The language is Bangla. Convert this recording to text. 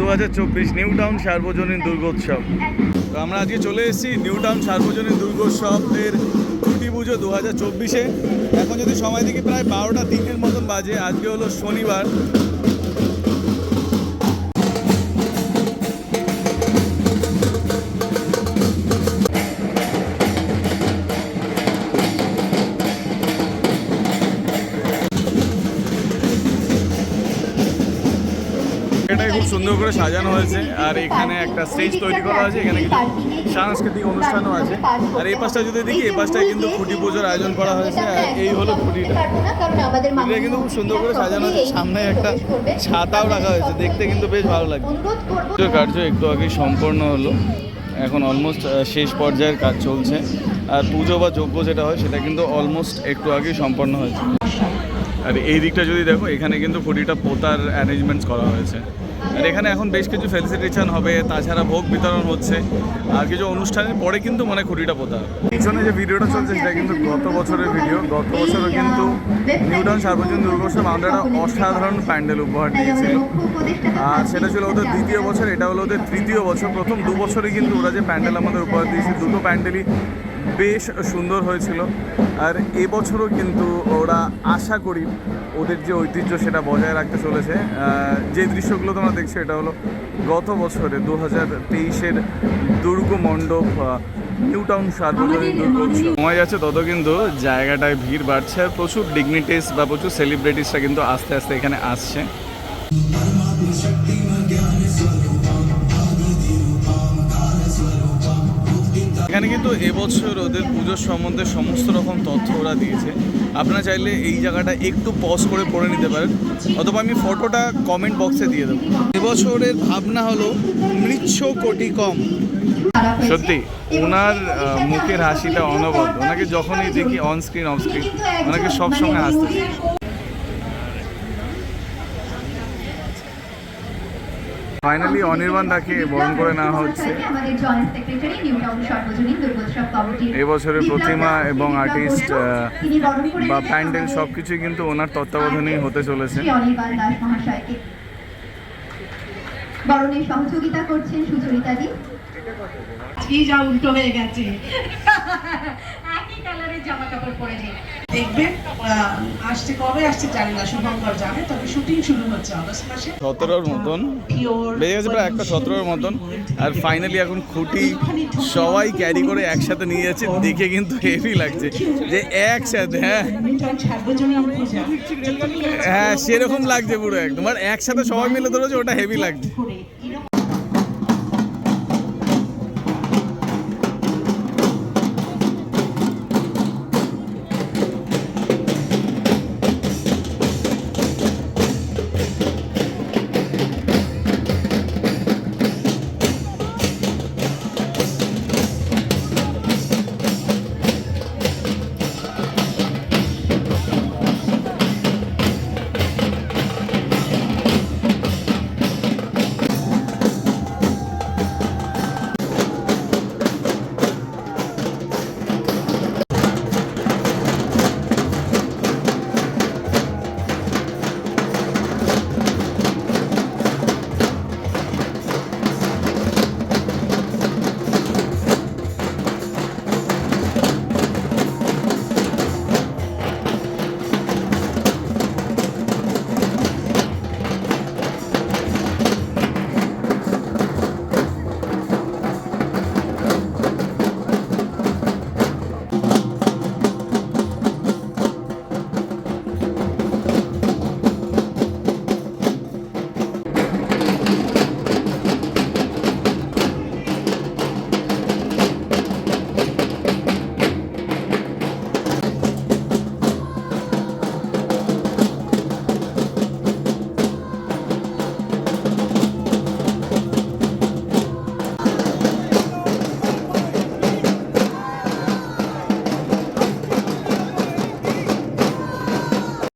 দু হাজার চব্বিশ নিউ টাউন সার্বজনীন দুর্গোৎসব। তো আমরা আজকে চলে এসেছি নিউ টাউন সার্বজনীন দুর্গোৎসবের ছুটি পুজো দু হাজার চব্বিশে। এখন যদি সময় দেখি, প্রায় বারোটা তিনটের মতন বাজে। আজকে হলো শনিবার। এটাকে খুব সুন্দর করে সাজানো হয়েছে। আর এখানে একটা স্টেজ তৈরি করা আছে এখানে কিছু সাংস্কৃতিক অনুষ্ঠানও আছে। আর এই পাশটা যদি দেখি, এই পাশটায় কিন্তু খুঁটি পুজোর আয়োজন করা হয়েছে, আর এই হলো খুঁটিটা। খুঁটিটা কিন্তু খুব সুন্দর করে সাজানো হয়েছে। সামনে একটা ছাতাও রাখা হয়েছে। দেখতে কিন্তু বেশ ভালো লাগছে। কার্য একটু আগেই সম্পন্ন হলো। এখন অলমোস্ট শেষ পর্যায়ের কাজ চলছে। আর পুজো বা যজ্ঞ যেটা হয়, সেটা কিন্তু অলমোস্ট একটু আগেই সম্পন্ন হয়েছে। আর এই দিকটা যদি দেখো, এখানে কিন্তু খুঁটিটা পোতার অ্যারেঞ্জমেন্টস করা হয়েছে। আর এখানে এখন বেশ কিছু ফেলিসিটেশন হবে, তাছাড়া ভোগ বিতরণ হচ্ছে। আর কিছু অনুষ্ঠানের পরে কিন্তু মনে খুঁটিটা পোতা। পিছনে যে ভিডিওটা চলছে, সেটা কিন্তু গত বছরের ভিডিও। গত বছরও কিন্তু নিউটাউন সার্বজনীন দুর্গোৎসব আমরা একটা অসাধারণ প্যান্ডেল উপহার দিয়েছিল আর সেটা ছিল ওদের দ্বিতীয় বছর, এটা হলো ওদের তৃতীয় বছর। প্রথম দু বছরে কিন্তু ওরা যে প্যান্ডেল আমাদের উপহার দিয়েছে, দুটো প্যান্ডেলই বেশ সুন্দর হয়েছিল। আর এবছরও কিন্তু ওরা আশা করি ওদের যে ঐতিহ্য সেটা বজায় রাখতে চলেছে। যে দৃশ্যগুলো তোমরা দেখছ এটা হলো গত বছরে দু হাজার তেইশের দুর্গ মণ্ডপ নিউ টাউন সার্বজনীন দুর্গোৎসব সময় যাচ্ছে তত কিন্তু জায়গাটায় ভিড় বাড়ছে আর প্রচুর ডিগনিটিস বা প্রচুর সেলিব্রিটিসরা কিন্তু আস্তে আস্তে এখানে আসছে। এখানে কিন্তু এবছর ওদের পুজোর সম্বন্ধে সমস্ত রকম তথ্য ওরা দিয়েছে। আপনারা চাইলে এই জায়গাটা একটু পজ করে পড়ে নিতে পারেন। অথবা আমি ফটোটা কমেন্ট বক্সে দিয়ে দেবো। এবছরের ভাবনা হলো মৃচ্ছ কোটি কম। সত্যি ওনার মুখের হাসিটা অনবদ্য। ওনাকে যখনই দেখি অন স্ক্রিন অফ স্ক্রিন ওনাকে সবসময় হাসতে ফাইনালি অনির্বাণ দাকে বরণ করে নেওয়া হচ্ছে। এবছরের প্রতিমা এবং আর্টিস্ট বা প্যান্ডেল সব কিছুই কিন্তু ওনার তত্ত্বাবধানেই হতে চলেছে। বরণে সহযোগিতা করছেন সুচরিতাদি আজকেই যা উল্টো হয়ে গেছে। কালারের জামা কাপড় পরে নিয়ে দেখবেন আসছে কবে? আসছে জানি না শুভঙ্কর জানে তবে শুটিং শুরু হচ্ছে অগস্ট মাসে। সতেরোর মতন। বেজে গেছে প্রায় একটা সতেরোর মতন। আর ফাইনালি এখন খুঁটি সবাই ক্যারি করে একসাথে নিয়ে যাচ্ছে দেখে কিন্তু হেভি লাগছে। যে একসাথে হ্যাঁ। হ্যাঁ সেরকম লাগছে পুরো একদম। আর একসাথে সবাই মিলে ধরেছে ওটা হেভি লাগছে।